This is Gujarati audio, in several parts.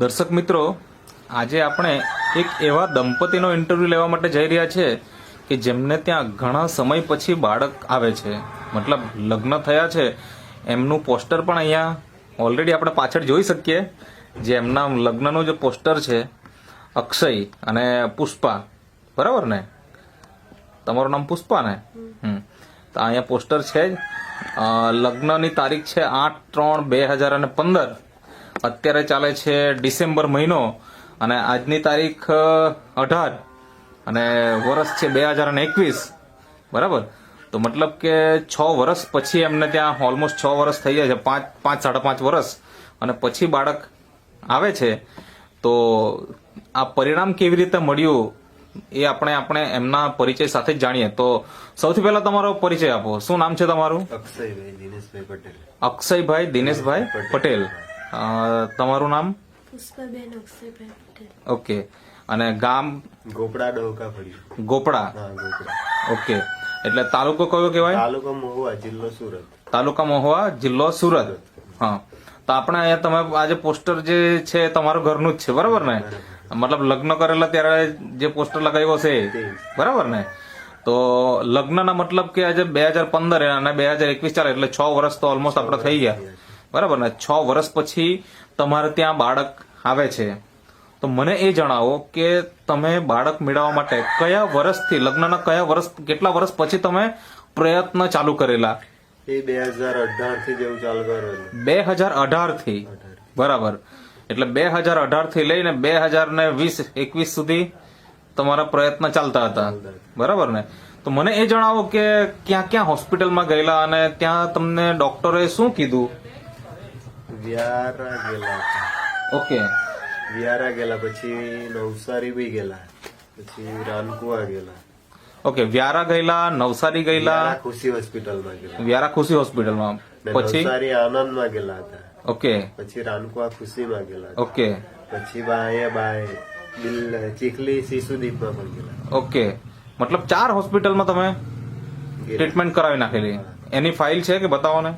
દર્શક મિત્રો, આજે આપણે એક એવા દંપતીનો ઇન્ટરવ્યૂ લેવા માટે જઈ રહ્યા છે કે જેમને ત્યાં ઘણા સમય પછી બાળક આવે છે. મતલબ લગ્ન થયા છે. એમનું પોસ્ટર પણ અહીંયા ઓલરેડી આપણે પાછળ જોઈ શકીએ જે એમના લગ્નનું જે પોસ્ટર છે, અક્ષય અને પુષ્પા. બરાબર ને? તમારું નામ પુષ્પા ને? તો અહીંયા પોસ્ટર છે જ. લગ્નની તારીખ છે આઠ ત્રણ બે હજાર અને પંદર. અત્યારે ચાલે છે ડિસેમ્બર મહિનો અને આજની તારીખ અઢાર અને વર્ષ છે બે હજાર અને એકવીસ. બરાબર? તો મતલબ કે છ વર્ષ પછી એમને ત્યાં ઓલમોસ્ટ છ વર્ષ થઈ જાય છે પાંચ પાંચ સાડા પાંચ વર્ષ અને પછી બાળક આવે છે. તો આ પરિણામ કેવી રીતે મળ્યું એ આપણે આપણે એમના પરિચય સાથે જ જાણીએ. તો સૌથી પહેલા તમારો પરિચય આપો. શું નામ છે તમારું? અક્ષયભાઈ દિનેશભાઈ પટેલ. અક્ષયભાઈ દિનેશભાઈ પટેલ. તમારું નામ? પુષ્પાબેન અક્ષયભાઈ પટેલ. ઓકે. અને ગામ? ગોપડા ડોકા પડ્યું ગોપડા? ઓકે. એટલે તાલુકો કયો કહેવાય? તાલુકો મહુવા જિલ્લો સુરત. તાલુકા મહુવા જિલ્લો સુરત. હા. તો આપણે અહીંયા તમે આજે પોસ્ટર જે છે તમારું ઘરનું જ છે બરાબર ને? મતલબ લગ્ન કરેલા ત્યારે જે પોસ્ટર લગાવ્યો છે બરાબર ને? તો લગ્નના મતલબ કે આજે બે હજાર પંદર અને બે હજાર એકવીસ ચાલે એટલે છ વર્ષ તો ઓલમોસ્ટ આપણે થઈ ગયા. બરાબર? ને છ વર્ષ પછી તમારે ત્યાં બાળક આવે છે. તો મને એ જણાવો કે તમે બાળક મેળવવા માટે કયા વર્ષથી લગ્નના કયા વર્ષ કેટલા વર્ષ પછી તમે પ્રયત્ન ચાલુ કરેલા? એ બે હજાર અઢારથી જેવું ચાલુ કરેલું. બે હજાર અઢારથી બરાબર. એટલે બે હજાર અઢારથી લઈને બે હજાર ને વીસ એકવીસ સુધી તમારા પ્રયત્ન ચાલતા હતા. બરાબર ને? તો મને એ જણાવો કે ક્યાં ક્યાં હોસ્પિટલમાં ગયેલા અને ત્યાં તમને ડોક્ટરે શું કીધું? વ્યારા ગયેલા ઓકે વ્યારા ગયેલા પછી નવસારી બી ગયેલા. પછી રાનકુવા ગયેલા. ઓકે વ્યારા ગયેલા નવસારી ગયેલા. ખુશી હોસ્પિટલમાં ગયેલા. વ્યારા ખુશી હોસ્પિટલમાં. પછી? નવસારી આનંદમાં ગયેલા હતા. ઓકે પછી રાનકુવા ખુશીમાં ગયેલા ઓકે પછી બાય બાય દિલ ચીખલી શિશુદીપમાં પણ ગયેલા. ઓકે મતલબ ચાર હોસ્પિટલમાં તમે ટ્રીટમેન્ટ કરાવી નાખેલી. એની ફાઇલ છે કે બતાવો ને?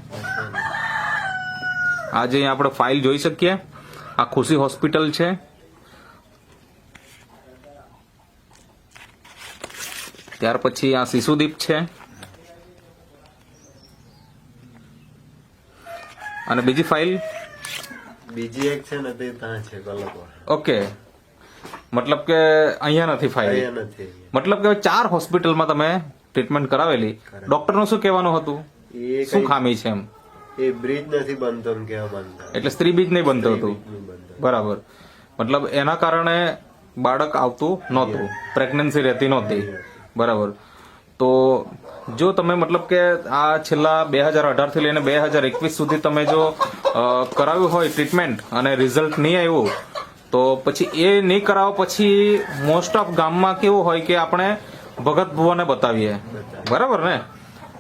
આજે અહીંયા આપણે ફાઇલ જોઈ શકીએ. આ ખુશી હોસ્પિટલ છે. ત્યાર પછી આ શિશુદીપ છે. અને બીજી ફાઇલ બીજી એક છે ને તે ત્યાં છે ઓકે. મતલબ કે અહીંયા નથી ફાઇલ નથી મતલબ કે ચાર હોસ્પિટલમાં તમે ટ્રીટમેન્ટ કરાવેલી. ડોક્ટરનું શું કહેવાનું હતું? શું ખામી છે એમ? એ બ્રિજ નથી બનતો એમ કેવા માંગતા એટલે સ્ત્રી બીજ નહીં બનતો હતું? બરાબર. મતલબ એના કારણે બાળક આવતું નહોતું. પ્રેગ્નન્સી રહેતી નહોતી. બરાબર. તો જો તમે મતલબ કે આ છેલ્લા બે હજાર અઢારથી લઈને બે હજાર એકવીસ સુધી તમે જો કરાવ્યું હોય ટ્રીટમેન્ટ અને રિઝલ્ટ નહીં આવ્યું તો પછી એ નહીં કરાવો પછી મોસ્ટ ઓફ ગામમાં કેવું હોય કે આપણે ભગત ભુવાને બતાવીએ. બરાબર ને?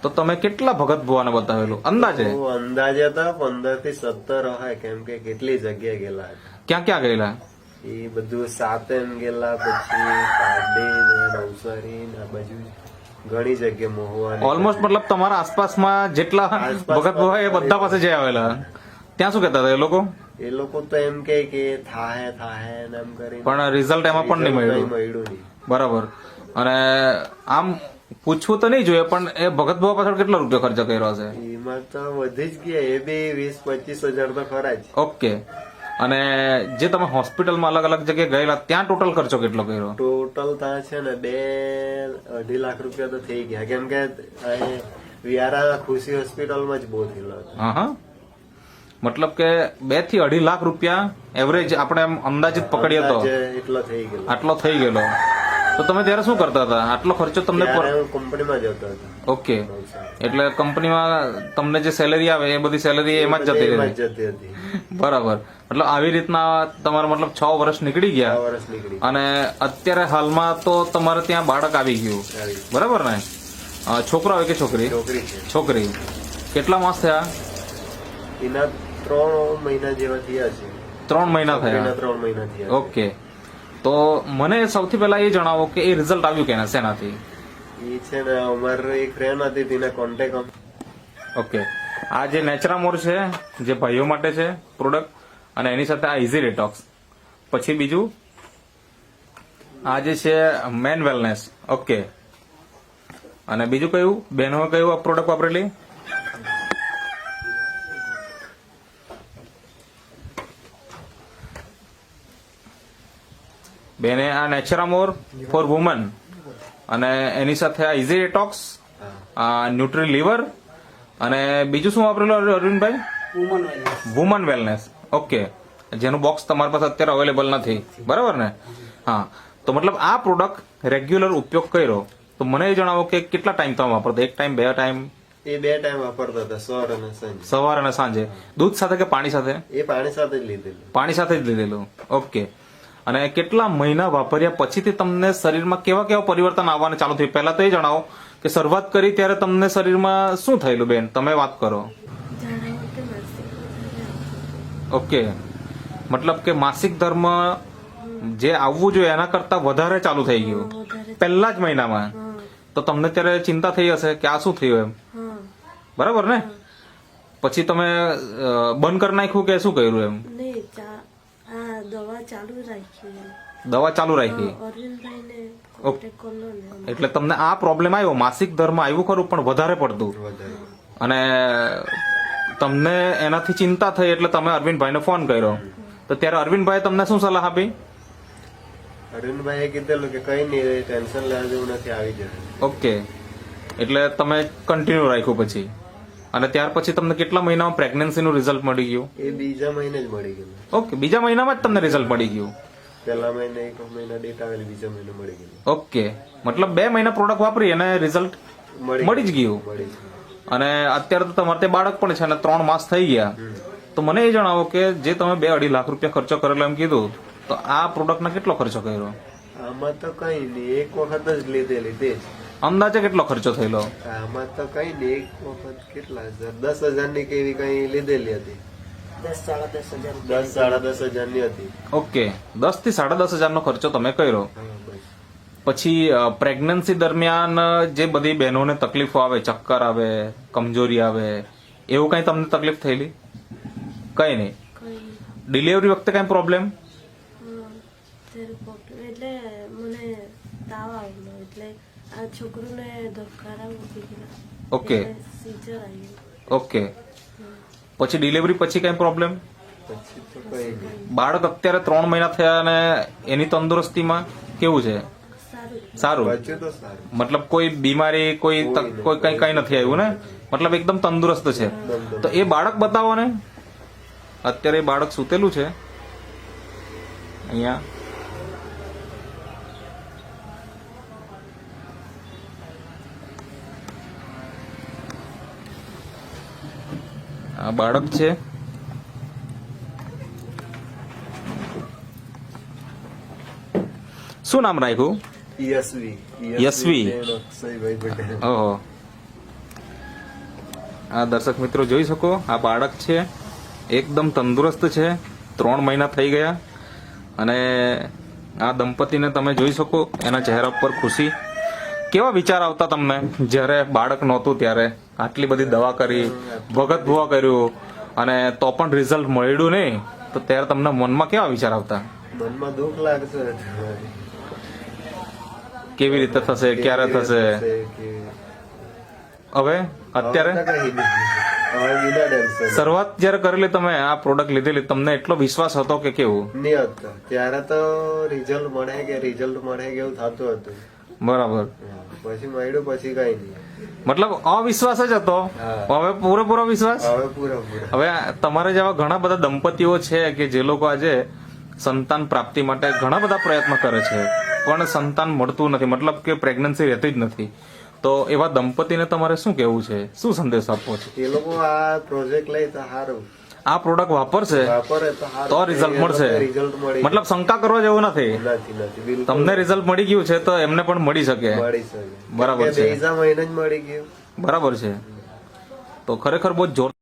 તો તમે કેટલા ભગત ભુવાને બતાવેલું? અંદાજે? અંદાજે તો પંદરથી સત્તર હોય કેમ કે કેટલી જગ્યાએ ગયેલા ક્યાં ક્યાં ગયેલા? એ બધું સાતેન ગયેલા પછી પારડી નવસારી આ બાજુ ઘણી જગ્યાએ મહુવા ઓલમોસ્ટ મતલબ તમારા આસપાસમાં જેટલા ભગત ભુવા એ બધા પાસે જઈ આવેલા. ત્યાં શું કહેતા હતા એ લોકો? એ લોકો તો એમ કે કે થાહે થાહે એમ કરી પણ રિઝલ્ટ એમાં પણ નહીં મળ્યું. બરાબર. અને આમ પૂછવું તો નહીં જોઈએ પણ એ ભગત ભુવા પાછળ કેટલો રૂપિયો ખર્ચ કર્યો હશે? એમાં તો વધી જ ગયા એ બી વીસ પચીસ હજાર તો ખરા જ. ઓકે. અને જે તમે હોસ્પિટલમાં અલગ અલગ જગ્યાએ ગયેલા ત્યાં ટોટલ ખર્ચો કેટલો કર્યો? ટોટલ ત્યાં છે ને બે અઢી લાખ રૂપિયા તો થઈ ગયા. કેમ કે વ્યારા ખુશી હોસ્પિટલમાં જ બહુ થયેલો હા હા. મતલબ કે બેથી અઢી લાખ રૂપિયા એવરેજ આપણે એમ અંદાજિત પકડીએ તો? એટલો થઈ ગયેલો. આટલો થઈ ગયેલો. તો તમે ત્યારે શું કરતા હતા? આટલો ખર્ચો તમને કંપનીમાં જતો હતો. ઓકે. એટલે કંપનીમાં તમને જે સેલેરી આવે એ બધી સેલેરી એમાં જ જતી હતી. બરાબર. મતલબ આવી રીતના તમારા મતલબ છ વર્ષ નીકળી ગયા. વર્ષ નીકળી અને અત્યારે હાલમાં તો તમારે ત્યાં બાળક આવી ગયું. બરાબર ને? છોકરો આવે કે છોકરી? છોકરી કેટલા માસ થયા? એના ત્રણ મહિના જેવા થયા છે. ત્રણ મહિના થયા. ત્રણ મહિના થયા ઓકે. તો મને સૌથી પહેલા એ જણાવો કે એ રિઝલ્ટ આવ્યું કે શેનાથી? એ છે ને અમારે એક ફ્રેન્ડ હતી તેના કોન્ટેક્ટ ઓકે આ જે નેચરામોર છે જે ભાઈઓ માટે છે પ્રોડક્ટ અને એની સાથે આ ઇઝી ડિટોક્સ પછી બીજું? આ જે છે મેન વેલનેસ ઓકે અને બીજું કયું? બહેનોએ કયું આ પ્રોડક્ટ વાપરેલી? બેને આ નેચરામોર ફોર વુમન અને એની સાથે આ ઇઝી ડેટોક્સ ન્યુટ્રી લીવર અને બીજું શું વાપરેલું Arvindbhai? Woman wellness woman wellness okay જેનું બોક્સ તમારી પાસે અત્યારે અવેલેબલ નથી. બરાબર ને? હા. તો મતલબ આ પ્રોડક્ટ રેગ્યુલર ઉપયોગ કર્યો. તો મને એ જણાવો કે કેટલા ટાઈમ તમે વાપરતા? એક ટાઈમ બે ટાઈમ એ બે ટાઈમ વાપરતા હતા સવાર અને સાંજે. સવાર અને સાંજે. દૂધ સાથે કે પાણી સાથે? એ પાણી સાથે જ લીધેલું. પાણી સાથે જ લીધેલું. ઓકે અને કેટલા મહિના વાપર્યા? પછીથી તમને શરીરમાં કેવા કેવા પરિવર્તન આવવાને? ચાલુ થયું પહેલા તો એ જણાવો કે શરૂઆત કરી ત્યારે તમને શરીરમાં શું થયેલું બેન? તમે વાત કરો. ઓકે. મતલબ કે માસિક ધર્મ જે આવવું જોઈએ એના કરતા વધારે ચાલુ થઈ ગયું. પહેલા જ મહિનામાં. તો તમને ત્યારે ચિંતા થઈ હશે કે આ શું થયું એમ? બરાબર ને? પછી તમે બંધ કરી નાખ્યું કે શું કર્યું એમ? દવા ચાલુ રાખી. દવા ચાલુ રાખી. એટલે તમને આ પ્રોબ્લેમ આવ્યો? માસિક ધર્મ આવ્યું ખરું પણ વધારે પડતું? અને તમને એનાથી ચિંતા થઈ એટલે તમે અરવિંદભાઈને ફોન કર્યો. તો ત્યારે અરવિંદભાઈ તમને શું સલાહ આપી? અરવિંદભાઈએ કીધેલું કે કઈ નહીં ટેન્શન લેવા જેવું નથી આવી જશે. ઓકે. એટલે તમે કન્ટિન્યુ રાખ્યું પછી? અને ત્યાર પછી તમને કેટલા મહિનામાં પ્રેગ્નન્સીનું રિઝલ્ટ મળી ગયું? એ બીજા મહિને જ મળી ગયું. ઓકે બીજા મહિનામાં જ તમને રિઝલ્ટ મળી ગયું? પહેલા મહિને એક મહિના ડેટ આવેલી બીજા મહિને મળી ગયું. ઓકે મતલબ બે મહિના પ્રોડક્ટ વાપરી અને રિઝલ્ટ મળી જ ગયું. અને અત્યારે તો તમારે તે બાળક પણ છે અને ત્રણ માસ થઈ ગયા. તો મને એ જણાવો કે જે તમે બે અઢી લાખ રૂપિયા ખર્ચો કરેલો એમ કીધું તો આ પ્રોડક્ટના કેટલો ખર્ચો કર્યો? આમાં તો કઈ નહીં એક વખત જ લીધેલી તે જ. અંદાજે કેટલો ખર્ચો થયેલો? આમાં તો કઈ નહીં એક વખત કેટલા? હજાર દસ હજારની કેવી કઈ લીધેલી હતી? દસ સાડા દસ હજાર દસ સાડા દસ હજારની હતી. ઓકે. દસથી સાડા દસ હજારનો ખર્ચો તમે કર્યો. પછી પ્રેગ્નન્સી દરમિયાન જે બધી બહેનોને તકલીફો આવે ચક્કર આવે કમજોરી આવે એવું કઈ તમને તકલીફ થયેલી? કઈ નહીં. કઈ નહીં. ડિલિવરી વખતે કઈ પ્રોબ્લેમ હા ત્યારે પોટ- એટલે મને તાવ આવેલો એટલે આ છોકરુને ધબકારા મૂકી ગયેલા ઓકે. seizure આવ્યું ઓકે. પછી ડિલિવરી પછી કઈ પ્રોબ્લેમ પછી તો કઈ નહીં. બાળક અત્યારે ત્રણ મહિના થયા અને એની તંદુરસ્તીમાં કેવું છે? સારું. સારું. પછી તો સારું. મતલબ કોઈ બીમારી કોઈ તક- કોઈ કઈ કઈ નથી આવ્યું ને? મતલબ એકદમ તંદુરસ્ત છે. તો એ બાળક બતાવો ને. અત્યારે એ બાળક સૂતેલું છે. અહીંયા. આ બાળક છે. શું નામ રાખ્યું? યશવી. ઓહો. આ દર્શક મિત્રો જોઈ શકો આ બાળક છે. એકદમ તંદુરસ્ત છે. ત્રણ મહિના થઈ ગયા. અને આ દંપતીને તમે જોઈ શકો એના ચહેરા પર ખુશી. કેવા વિચાર આવતા તમને જ્યારે બાળક નહોતું ત્યારે? આટલી બધી દવા કરી ભગત ભુવા કર્યું અને તો પણ રિઝલ્ટ મળ્યું નહીં તો ત્યારે તમને મનમાં કેવા વિચાર આવતા? મનમાં દુઃખ લાગશે. કેવી રીતે થશે ક્યારે થશે? હવે અત્યારે? શરૂઆત જ્યારે કરેલી તમે આ પ્રોડક્ટ લીધેલી તમને એટલો વિશ્વાસ હતો કે કેવું? નહીં હતો ત્યારે તો રિઝલ્ટ મળે કે રિઝલ્ટ મળે કે એવું થતું હતું. બરાબર. પછી મળ્યું પછી કઈ નહીં. મતલબ અવિશ્વાસ જ હતો. હવે પૂરેપૂરો વિશ્વાસ? હવે તમારા જેવા ઘણા બધા દંપતીઓ છે કે જે લોકો આજે સંતાન પ્રાપ્તિ માટે ઘણા બધા પ્રયત્ન કરે છે પણ સંતાન મળતું નથી. મતલબ કે પ્રેગ્નન્સી રહેતી જ નથી. તો એવા દંપતીને તમારે શું કહેવું છે? શું સંદેશ આપવો છે? એ લોકો આ પ્રોજેક્ટ લઈ તો સારું. આ પ્રોડક્ટ વાપરશે તો રિઝલ્ટ મળશે. મતલબ શંકા કરવા જેવું નથી. તમને રિઝલ્ટ મળી ગયું છે તો એમને પણ મળી શકે. બરાબર છે. બરાબર છે. તો ખરેખર બહુ જોર